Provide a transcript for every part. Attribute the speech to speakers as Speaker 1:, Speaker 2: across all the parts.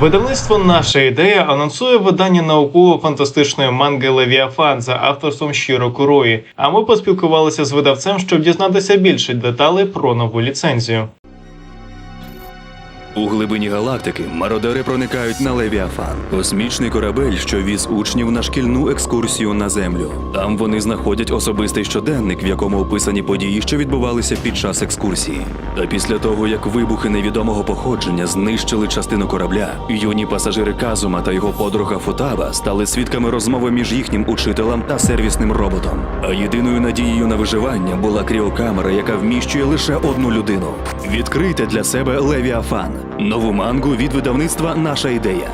Speaker 1: Видавництво Наша ідея анонсує видання науково-фантастичної манги Левіафан за авторством Щиро Курої. А ми поспілкувалися з видавцем, щоб дізнатися більше деталей про нову ліцензію.
Speaker 2: У глибині галактики мародери проникають на Левіафан, космічний корабель, що віз учнів на шкільну екскурсію на землю. Там вони знаходять особистий щоденник, в якому описані події, що відбувалися під час екскурсії. Та після того, як вибухи невідомого походження знищили частину корабля, юні пасажири Казума та його подруга Футаба стали свідками розмови між їхнім учителем та сервісним роботом. А єдиною надією на виживання була кріокамера, яка вміщує лише одну людину. Відкрийте для себе Левіафан. Нову мангу від видавництва Наша ідея.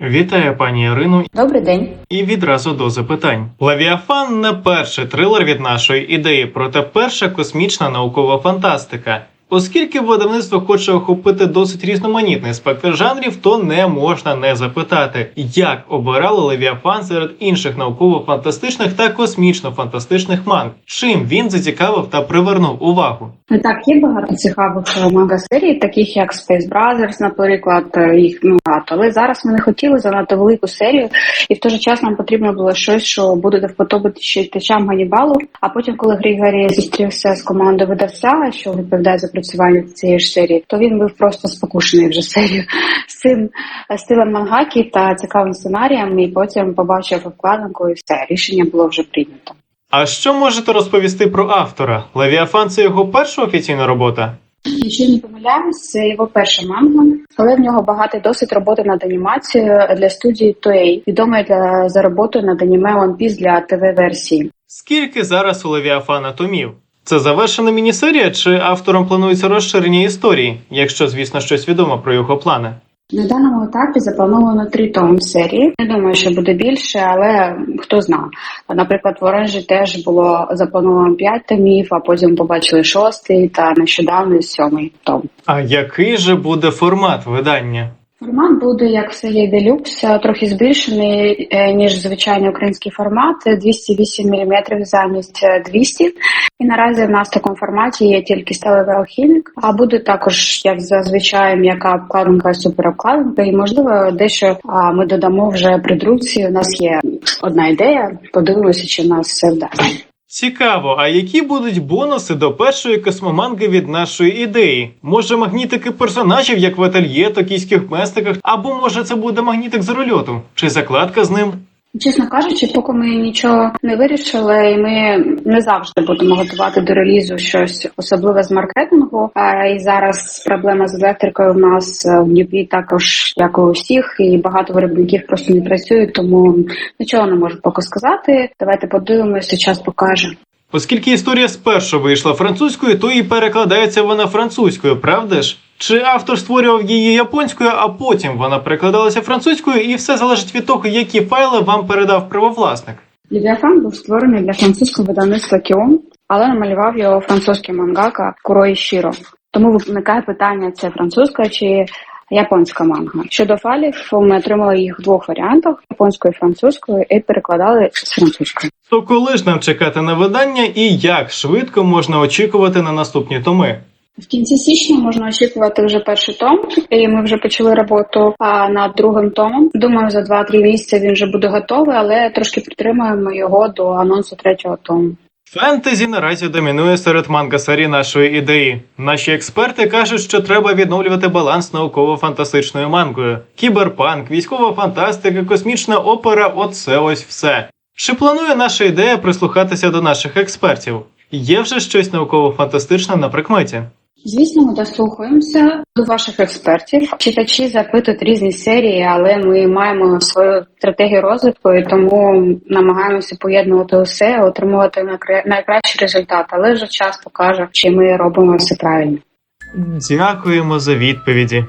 Speaker 1: Вітаю пані Ірину
Speaker 3: Добрий день.
Speaker 1: і відразу до запитань. Левіафан не перший трилер від нашої ідеї, проте перша космічна наукова фантастика. Оскільки видавництво хоче охопити досить різноманітний спектр жанрів, то не можна не запитати, як обирали Левіафан серед інших науково-фантастичних та космічно-фантастичних манг, чим він зацікавив та привернув увагу.
Speaker 3: Так, є багато цікавих манга серій, таких як Space Brothers, наприклад, е, їх багато. Але зараз ми не хотіли занадто велику серію, і в той же час нам потрібно було щось, що буде до вподоби читачам Ганібалу. А потім, коли Григорій зустрівся з командою видавця, що відповідає за працювання цієї ж серії, то він був просто спокушений вже серію з цим стилем мангакі та цікавим сценарієм. І потім побачив обкладинку, і все рішення було вже прийнято.
Speaker 1: А що можете розповісти про автора? Левіафан це його перша офіційна робота?
Speaker 3: Якщо не помиляюсь, це його перша манга, але в нього багатий досвід роботи над анімацією для студії Toei, відомої для за роботою над аніме One Piece для ТВ-версії.
Speaker 1: Скільки зараз у Левіафана томів? Це завершена мінісерія, чи автором планується розширення історії, якщо, звісно, щось відомо про його плани?
Speaker 3: На даному етапі заплановано три томи серії. Не думаю, що буде більше, але хто зна. Наприклад, в Оранжі теж було заплановано п'ять томів, а потім побачили шостий та нещодавно сьомий том.
Speaker 1: А який же буде формат видання?
Speaker 3: Формат буде як в серії Deluxe, трохи збільшений е, ніж звичайний український формат 208 мм замість е, 200. І наразі в нас в такому форматі є тільки сталевий алхімік, а буде також як зазвичай м'яка обкладинка, суперобкладинка, і можливо дещо ми додамо вже при друці. У нас є одна ідея. Подивимося, чи в нас все вдасться.
Speaker 1: Цікаво, а які будуть бонуси до першої космоманги від нашої ідеї? Може магнітики персонажів, як в ательє, токійських местиках, або може це буде магнітик з рольоту, чи закладка з ним?
Speaker 3: Чесно кажучи, поки ми нічого не вирішили, і ми не завжди будемо готувати до релізу щось особливе з маркетингу. І зараз проблема з електрикою в нас е, в Дніпрі також, як у всіх, і багато виробників просто не працюють, тому нічого не можу поки сказати. Давайте подивимося, час покаже.
Speaker 1: Оскільки історія спершу вийшла французькою, то і перекладається вона французькою, правда ж? Чи автор створював її японською, а потім вона перекладалася французькою, і все залежить від того, які файли вам передав правовласник.
Speaker 3: Лівіафан був створений для французького видавництва Кіон, але намалював його французький мангака Курої Шіро. Тому виникає питання: це французька чи японська манга. Щодо файлів, ми отримали їх в двох варіантах: японською і французькою, і перекладали з французької.
Speaker 1: То коли ж нам чекати на видання і як швидко можна очікувати на наступні томи?
Speaker 3: В кінці січня можна очікувати вже перший том, і ми вже почали роботу а, над другим томом. Думаю, за 2-3 місяці він вже буде готовий, але трошки підтримуємо його до анонсу третього тому.
Speaker 1: Фентезі наразі домінує серед мангасарі нашої ідеї. Наші експерти кажуть, що треба відновлювати баланс науково-фантастичною мангою. Кіберпанк, військова фантастика, космічна опера оце ось все. Чи планує наша ідея прислухатися до наших експертів? Є вже щось науково-фантастичне на прикметі?
Speaker 3: Звісно, ми дослухаємося до ваших експертів. Читачі запитують різні серії, але ми маємо свою стратегію розвитку і тому намагаємося поєднувати усе, отримувати найкра- найкращий результат. Але вже час покаже, чи ми робимо все правильно.
Speaker 1: Дякуємо за відповіді.